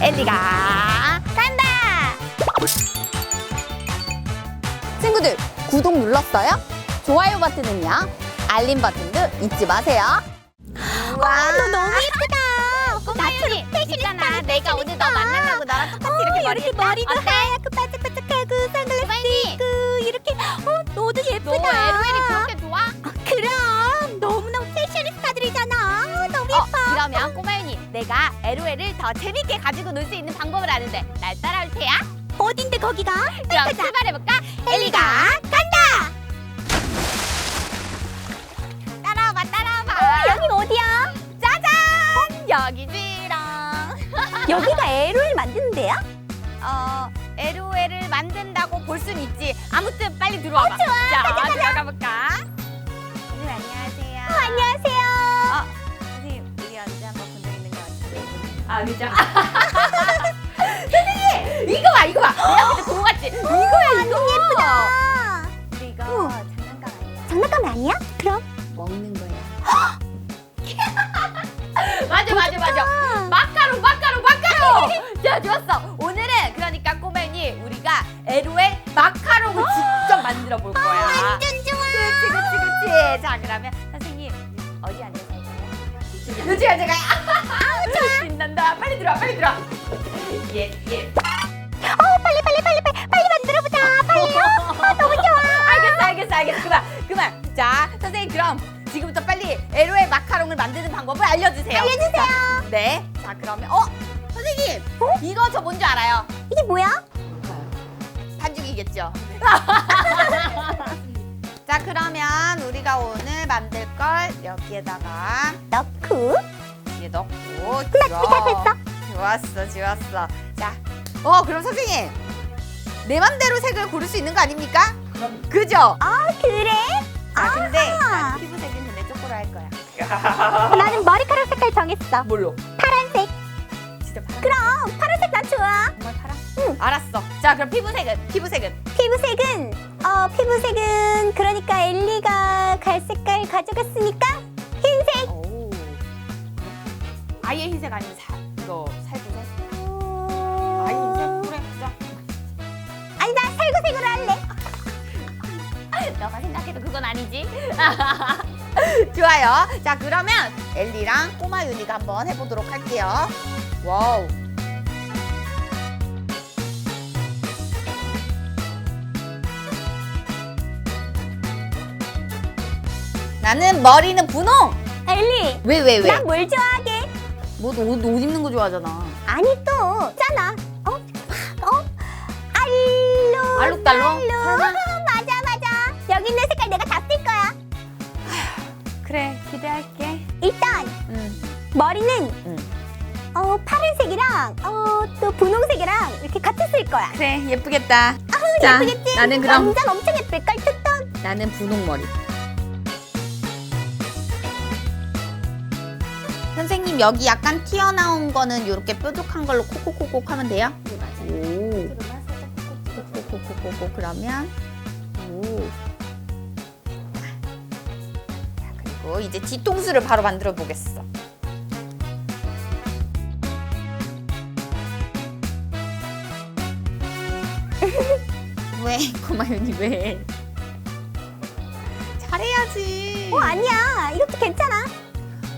엘리가 간다. 친구들 구독 눌렀어요? 좋아요 버튼은요? 알림 버튼도 잊지 마세요. 와, 너 너무 예쁘다. 꼬마윤이 있잖아 내가 오늘 너 만나려고 너랑 똑같이 이렇게 머리 이렇게 머리도 어때? 하얗고 반짝반짝하고 선글라스 있고 이렇게 어 너도 너 예쁘다. LOL이 그렇게 LOL을 더 재밌게 가지고 놀 수 있는 방법을 아는데 날 따라올 테야? 어딘데 거기가? 그럼 출발해볼까? 엘리가 간다! 따라와봐 따라와봐 여긴 어디야? 짜잔! 여기지롱 여기가 에로를 만드는 데야? 어, LOL을 만든다고 볼 순 있지 아무튼 빨리 들어와봐 아 그죠? 빨리 들어와 빨리 들어와 예예 어 빨리 빨리 빨리 빨리 빨리 만들어 보자. 빨리요. 어, 너무 좋아. 알겠어 알겠어 알겠어 그만 그만 자 선생님 그럼 지금부터 빨리 LOL 마카롱을 만드는 방법을 알려주세요 알려주세요. 자, 네. 자 그러면 어 선생님 이거 저 뭔지 알아요? 이게 뭐야? 반죽이겠죠. 자 그러면 우리가 오늘 만들 걸 여기에다가 넣고. 이제 넣고 다 됐어. 좋았어 좋았어. 자, 어 그럼 선생님 내 맘대로 색을 고를 수 있는 거 아닙니까? 그죠? 아 그래? 자 근데. 난 피부색은 근데 쪼꼬로 할 거야. 나는 머리카락 색깔 정했어. 뭘로? 파란색. 진짜 파란. 그럼 파란색 난 좋아. 정말 파란? 응. 알았어. 자 그럼 피부색은 피부색은 피부색은 어 피부색은 그러니까 엘리가 갈 색깔 가져갔으니까 흰색. 오. 아예 흰색 아니면 사 이거 그건 아니지. 좋아요. 자 그러면 엘리랑 꼬마 윤이가 한번 해보도록 할게요. 와우. 나는 머리는 분홍. 엘리. 왜 왜 왜? 난뭘 좋아하게? 뭐옷 옷 입는 거 좋아하잖아. 아니 또 있잖아. 어? 어? 알로. 알록달록? 설마? 여기 있는 색깔 내가 다 쓸 거야. 그래 기대할게. 일단 응. 머리는 응. 어 파란색이랑 어 또 분홍색이랑 이렇게 같이 쓸 거야. 그래 예쁘겠다. 어, 자, 예쁘겠지? 나는 그럼- 완전 엄청 예쁠 걸 뜯던. 나는 분홍 머리. 선생님 여기 약간 튀어나온 거는 이렇게 뾰족한 걸로 콕콕콕콕 하면 돼요? 오. 콕콕콕콕콕 그러면 오. 자 그리고 이제 뒤통수를 바로 만들어 보겠어. 왜 고마윤이 왜? 잘해야지. 어 아니야. 이것도 괜찮아.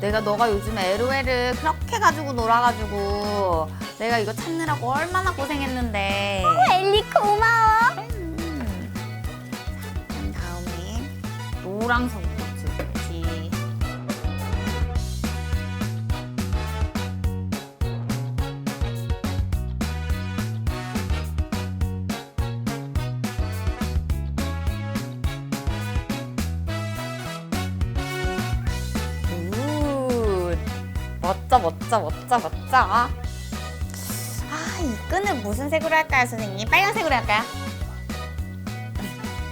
내가 너가 요즘에 LOL을 그렇게 가지고 놀아가지고 내가 이거 찾느라고 얼마나 고생했는데. 엘리 고마워. 음. 자, 그럼 다음에 노랑색 멋져 멋져 멋져 아 이 끈을 무슨 색으로 할까요 선생님 빨간색으로 할까요?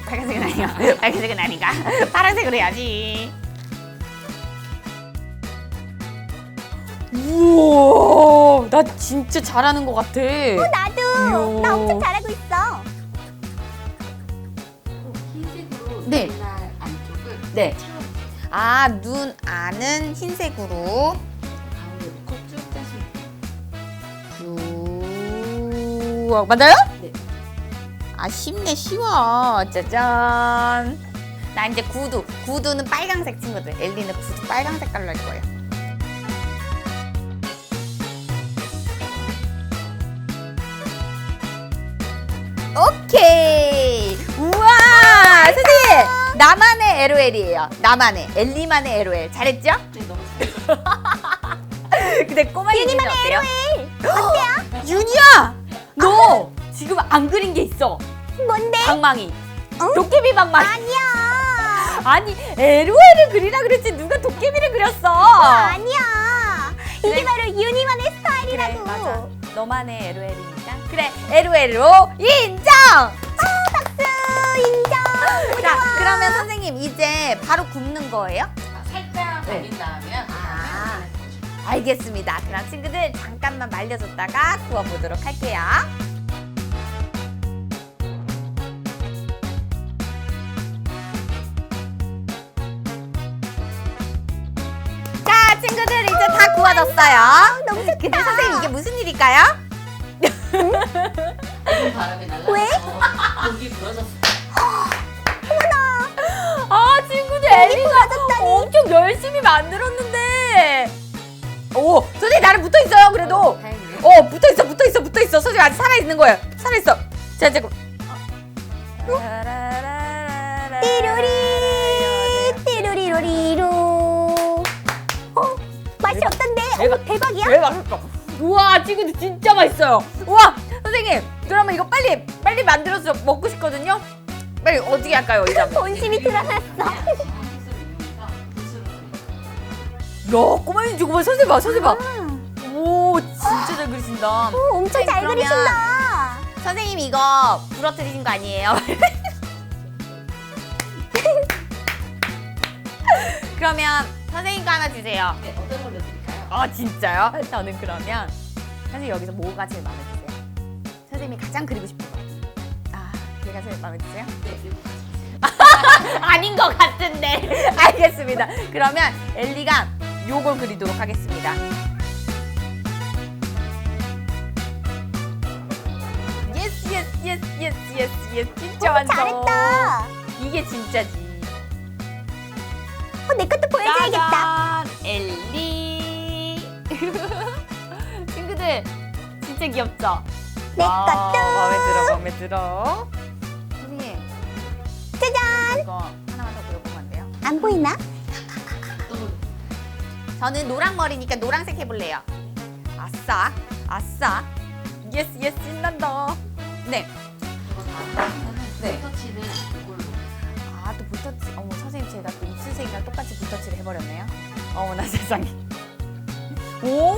빨간색은 아니요 빨간색은 아니가 파란색으로 해야지 우와 나 진짜 잘하는 것 같아 어, 나도. 이야. 나 엄청 잘하고 있어. 흰색으로 네. 눈알 안쪽을 네. 아, 눈 안은 흰색으로 우와 맞아요? 네. 아 쉽네 쉬워. 짜잔. 나 이제 구두. 구두는 빨강색 친구들. 엘리는 구두 빨강 색깔로 할 거예요. 오케이. 우와 선생님. 나만의 LOL이에요. 나만의. 엘리만의 LOL. 잘했죠? 네, 너무 잘. 근데 꼬마 유니만의 어때요? 어때요? 윤이야 너 지금 안 그린 게 있어 뭔데? 방망이 도깨비 방망이 아니야. 아니 LOL을 그리라 그랬지 누가 도깨비를 그렸어 아니야. 이게 바로 유니만의 그래 스타일이라고. 맞아 너만의 LOL이니까 그래 LOL로 인정 박수 인정. 자 그러면 선생님 이제 바로 굽는 거예요? 아, 살짝 네. 말린 다음에 아. 알겠습니다 그럼 친구들 잠깐만 말려줬다가 구워보도록 할게요 자 친구들 이제 다 구워졌어요 너무 좋다. 근데 선생님 이게 무슨 일일까요? 날라. 왜? 고기 부러졌어. 아 친구들 엘리가 엄청 열심히 만들었는데 오 선생님 나를 붙어 있어요 그래도 어, 다행이네. 어 붙어 있어 붙어 있어 붙어 있어 선생님 아직 살아 있는 거예요 살아 있어 자 이제 띠로리 띠로리로리로. 어 맛이. 어떤데? 대박. 어, 대박이야? 왜 맛있어 우와 친구들 진짜 맛있어요 우와 선생님 그러면 이거 빨리 빨리 만들어서 먹고 싶거든요 빨리 어떻게 할까요 이제 본심이 드러났어. 꼬마님 저거 봐 선생님 봐 선생님 아, 봐오 진짜 잘 그리신다 오, 엄청 잘 그러면- 그리신다. 선생님 이거 부러뜨리신 거 아니에요? 그러면 선생님 거 하나 주세요. 네, 어떤 걸로 드릴까요? 아 진짜요? 저는 그러면 선생님 여기서 뭐가 제일 마음에 드세요? 선생님이 가장 그리고 싶은 거. 아, 걔가 제일 마음에 드세요? 네, 아닌 것 같은데. 알겠습니다. 그러면 엘리가 요걸 그리도록 하겠습니다. 예스 예스 예스 예스 예스 예스 진짜 어, 완성. 잘했다. 이게 진짜지. 어, 내 것도 보여줘야겠다. 짜잔, 엘리. 친구들 진짜 귀엽죠? 내 아, 것도. 마음에 들어 마음에 들어. 선생님 짜잔. 이거 하나만 더 그려보면 안 돼요? 안 보이나? 저는 노랑 머리니까 노란색 해볼래요. 아싸, 아싸. 예스, 예스, 신난다. 네. 네. 터치는 이걸로. 아, 또 붓터치. 어머, 선생님 제가 또 입술색이랑 똑같이 붓터치를 해버렸네요. 어머나 세상에. 오!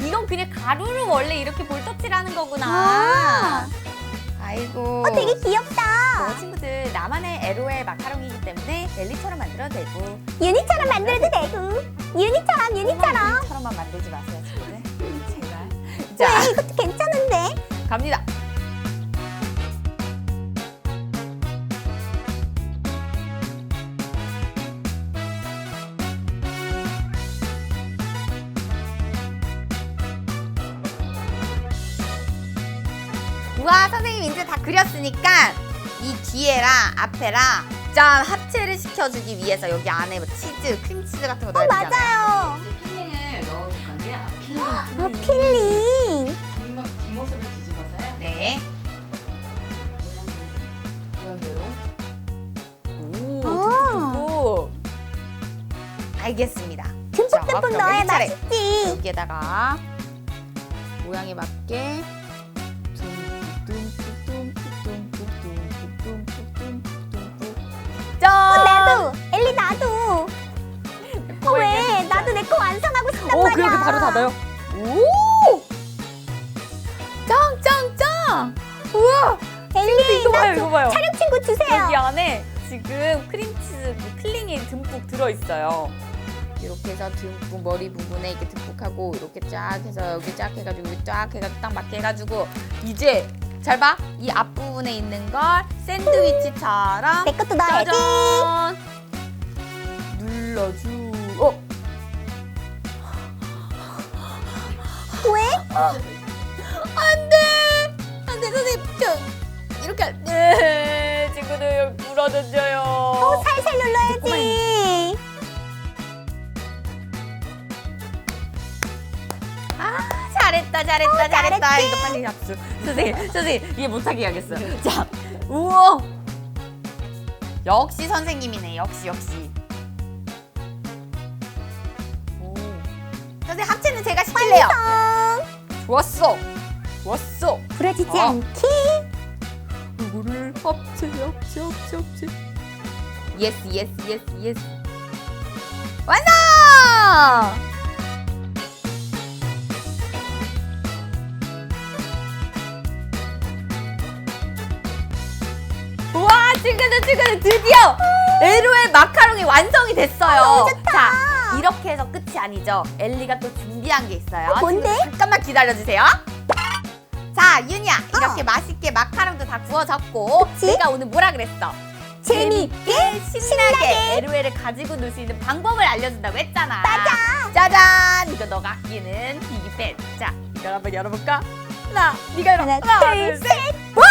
이건 그냥 가루로 원래 이렇게 볼터치를 하는 거구나. 아. 아이고. 어, 되게 귀엽다. 뭐 친구들 나만의 LOL 마카롱이기 때문에 젤리처럼 만들어도 되고 유니처럼 만들어도 되고. 유니처럼, 유니처럼. 유니처럼만 만들지 마세요 친구들 제발 왜? 자 이것도 괜찮은데? 갑니다 우와 선생님 이제 다 그렸으니까 이 뒤에랑 앞에랑 짠 합체를 시켜주기 위해서 여기 안에 뭐 치즈, 크림치즈 같은 거 넣어야 어, 되잖아요 맞아요. 필링을 넣어줄 건데요. 아, 필링. 아, 필링. 뒷모, 뒷모습을 뒤집어서요. 네. 모양대로. 오, 아. 알겠습니다. 듬뿍 자, 듬뿍 그럼 넣어야 일 차례. 맛있지. 여기에다가 모양에 맞게 어, 짠! 나도. 엘리 나도. 어, 왜? 나도 내 거 완성하고 싶단 오, 말이야. 그렇게 바로 닫아요. 오! 짱, 짱, 짱! 우와! 엘리, 이거 봐요, 나 이거 봐요. 촬영 친구 주세요. 여기 안에 지금 크림치즈 그 필링이 듬뿍 들어있어요. 이렇게 해서 듬뿍 머리 부분에 이렇게 듬뿍 하고 이렇게 쫙 해서 여기 쫙 해가지고 여기 쫙 해가지고 딱 맞게 해가지고 이제 잘 봐. 이 앞부분에 있는 걸 샌드위치처럼 내 것도 넣어야지. 짜잔! 눌러주. 어? 왜? 안 돼! 저 이렇게 네 친구들 불어던져요. 어, 살살 눌러야지. 잘했다 잘했다 잘했다. 잘했지? 이거 빨리 합수. 선생님 선생님 이게 못하게 해야겠어요 자 우와. 역시 선생님이네. 역시 역시. 오. 선생님 합체는 제가 시킬래요. 완성. 좋았어. 좋았어. 부러지지 어. 않게. 이거를 합체 합체 합체 합체. 예스 예스 예스 예스 완성 친구들 친구들 드디어 에로의 마카롱이 완성이 됐어요 너무 좋다. 자 이렇게 해서 끝이 아니죠 엘리가 또 준비한 게 있어요 어, 뭔데? 잠깐만 기다려주세요 자 윤이야 이렇게 맛있게 마카롱도 다 구워졌고 어. 그치? 내가 오늘 뭐라 그랬어 재미있게 신나게 LOL을 가지고 놀 수 있는 방법을 알려준다고 했잖아. 맞아. 짜잔! 이거 너가 아끼는 비기펜. 자, 이걸 한번 열어볼까? 하나, 네가 열어. 하나, 둘, 셋. 와!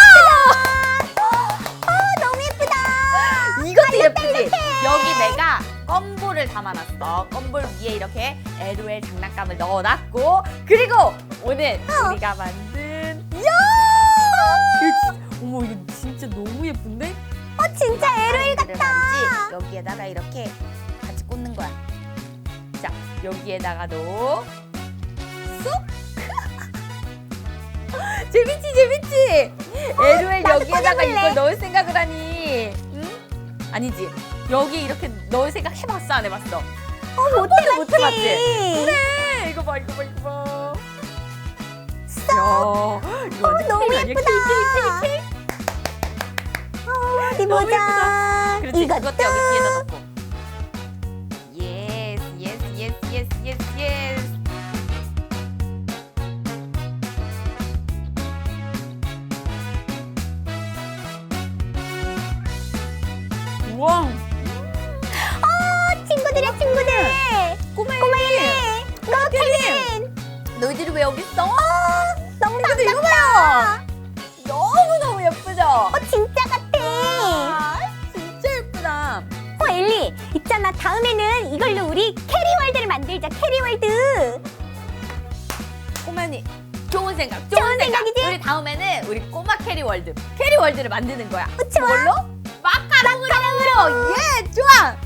껌볼을 담아놨어. 껌볼 위에 이렇게 LOL 장난감을 넣어놨고 그리고 오늘 어. 우리가 만든 이야! 이거 진- 어머 이거 진짜 너무 예쁜데? 어, 진짜 이를 같다. 여기에다가 이렇게 같이 꽂는 거야. 자 여기에다가도 쏙. 재밌지 재밌지. LOL 나도 여기에다가. 이걸 넣을 생각을 하니? 응? 아니지. 여기 이렇게 넣을 생각 해봤어 안 해봤어? 어, 못 번도 못 해봤지. 그래 이거 봐 이거 봐 이거 봐. 야 이거 완전 너무 케이크 아니야? 예쁘다. 케이크 케이크 케이크. 어, 어디 너무 보자. 그렇지 이것도. 여기 뒤에다 넣고 예스 예스 예스 예스 예스 있잖아. 다음에는 이걸로 우리 캐리월드를 만들자. 캐리월드. 꼬마니 좋은 생각 좋은, 좋은 생각 생각이지? 우리 다음에는 우리 꼬마 캐리월드 캐리월드를 만드는 거야 어, 좋아. 그걸로? 마카롱으로 예 좋아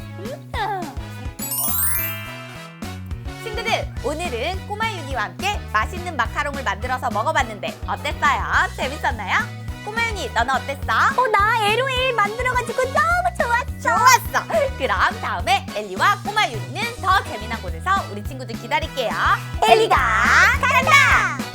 친구들 오늘은 꼬마 윤이와 함께 맛있는 마카롱을 만들어서 먹어봤는데 어땠어요? 재밌었나요? 꼬마 윤이 너는 어땠어? 어, 나 LOL 만들어가지고 너무 좋았어. 좋았어 그럼 다음에 엘리와 꼬마 윤이는 더 재미난 곳에서 우리 친구들 기다릴게요 엘리가 간다.